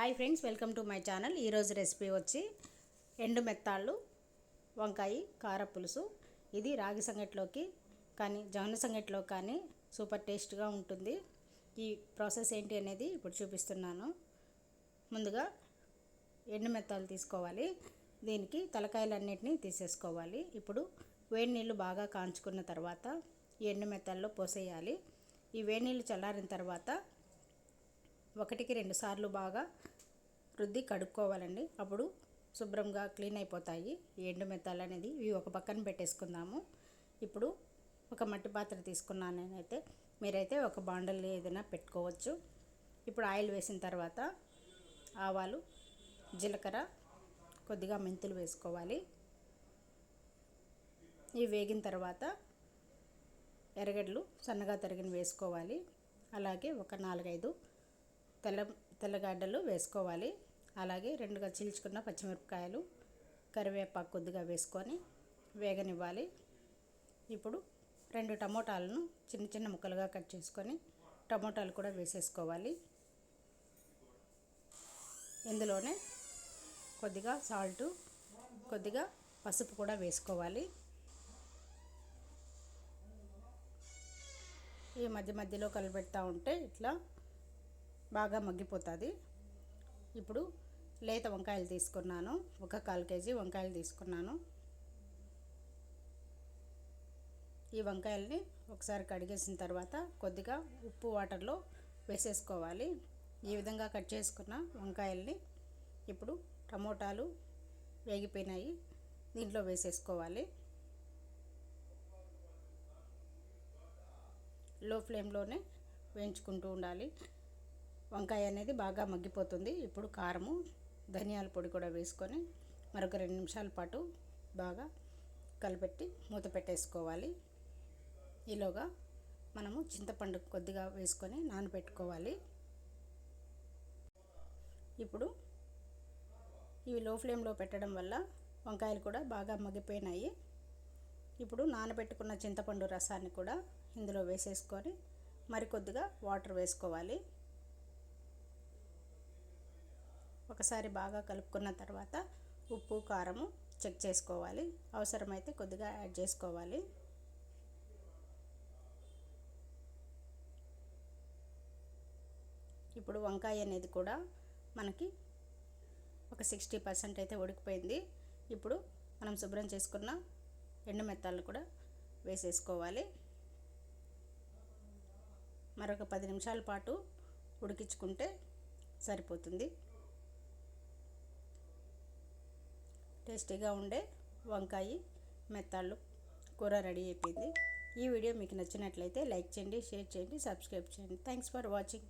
Hi friends welcome to my channel ఈరోజు recipe వచ్చి ఎండు మెత్తాళ్ళు వంకాయ కార పులుసు. ఇది రాగి సంగట్లోకి కానీ జొన్న సంగట్లో కానీ సూపర్ టేస్ట్గా ఉంటుంది. ఈ ప్రాసెస్ ఏంటి అనేది ఇప్పుడు చూపిస్తున్నాను. ముందుగా ఎండు మెత్తాలు తీసుకోవాలి. దీనికి తలకాయలన్నింటినీ తీసేసుకోవాలి. ఇప్పుడు వేడి నీళ్ళు బాగా కాంచుకున్న తర్వాత ఈ ఎండు మెత్తాల్లో పోసేయాలి. ఈ వేడి నీళ్ళు చల్లారిన తర్వాత ఒకటికి రెండు సార్లు బాగా రుద్ది కడుక్కోవాలండి. అప్పుడు శుభ్రంగా క్లీన్ అయిపోతాయి. ఎండు మెత్తాలు అనేది ఇవి ఒక పక్కన పెట్టేసుకుందాము. ఇప్పుడు ఒక మట్టి పాత్ర తీసుకున్నాను నేనైతే. మీరైతే ఒక బాండల్ ఏదైనా పెట్టుకోవచ్చు. ఇప్పుడు ఆయిల్ వేసిన తర్వాత ఆవాలు జీలకర్ర కొద్దిగా మెంతులు వేసుకోవాలి. ఇవి వేగిన తర్వాత ఎర్రగడ్డలు సన్నగా తరిగిన వేసుకోవాలి. అలాగే ఒక నాలుగైదు తెల్ల తెల్లగడ్డలు వేసుకోవాలి. అలాగే రెండుగా చీల్చుకున్న పచ్చిమిరపకాయలు కరివేపాకు కొద్దిగా వేసుకొని వేగనివ్వాలి. ఇప్పుడు రెండు టమోటాలను చిన్న చిన్న ముక్కలుగా కట్ చేసుకొని టమోటాలు కూడా వేసేసుకోవాలి. ఇందులోనే కొద్దిగా సాల్టు కొద్దిగా పసుపు కూడా వేసుకోవాలి. ఈ మధ్య మధ్యలో కలిపెడతా ఉంటే ఇట్లా బాగా మగ్గిపోతుంది. ఇప్పుడు లేత వంకాయలు తీసుకున్నాను. ఒక కాల్ కేజీ వంకాయలు తీసుకున్నాను. ఈ వంకాయల్ని ఒకసారి కడిగేసిన తర్వాత కొద్దిగా ఉప్పు వాటర్లో వేసేసుకోవాలి. ఈ విధంగా కట్ చేసుకున్న వంకాయల్ని ఇప్పుడు టమోటాలు వేగిపోయినాయి. దీంట్లో వేసేసుకోవాలి. లో ఫ్లేమ్లోనే వేయించుకుంటూ ఉండాలి. వంకాయ అనేది బాగా మగ్గిపోతుంది. ఇప్పుడు కారము ధనియాల పొడి కూడా వేసుకొని మరొక రెండు నిమిషాల పాటు బాగా కలిపెట్టి మూత పెట్టేసుకోవాలి. ఈలోగా మనము చింతపండు కొద్దిగా వేసుకొని నానబెట్టుకోవాలి. ఇప్పుడు ఇవి లో ఫ్లేమ్లో పెట్టడం వల్ల వంకాయలు కూడా బాగా మగ్గిపోయినాయి. ఇప్పుడు నానబెట్టుకున్న చింతపండు రసాన్ని కూడా ఇందులో వేసేసుకొని మరికొద్దిగా వాటర్ వేసుకోవాలి. ఒకసారి బాగా కలుపుకున్న తర్వాత ఉప్పు కారము చెక్ చేసుకోవాలి. అవసరమైతే కొద్దిగా యాడ్ చేసుకోవాలి. ఇప్పుడు వంకాయ అనేది కూడా మనకి ఒక సిక్స్టీ పర్సెంట్ అయితే ఉడికిపోయింది. ఇప్పుడు మనం శుభ్రం చేసుకున్న ఎండు మెత్తాలను కూడా వేసేసుకోవాలి. మరొక పది నిమిషాల పాటు ఉడికించుకుంటే సరిపోతుంది. టేస్టీగా ఉండే వంకాయ మెత్తాళ్ళు కూర రెడీ అయిపోయింది. ఈ వీడియో మీకు నచ్చినట్లయితే లైక్ చేయండి షేర్ చేయండి సబ్స్క్రైబ్ చేయండి. Thanks for watching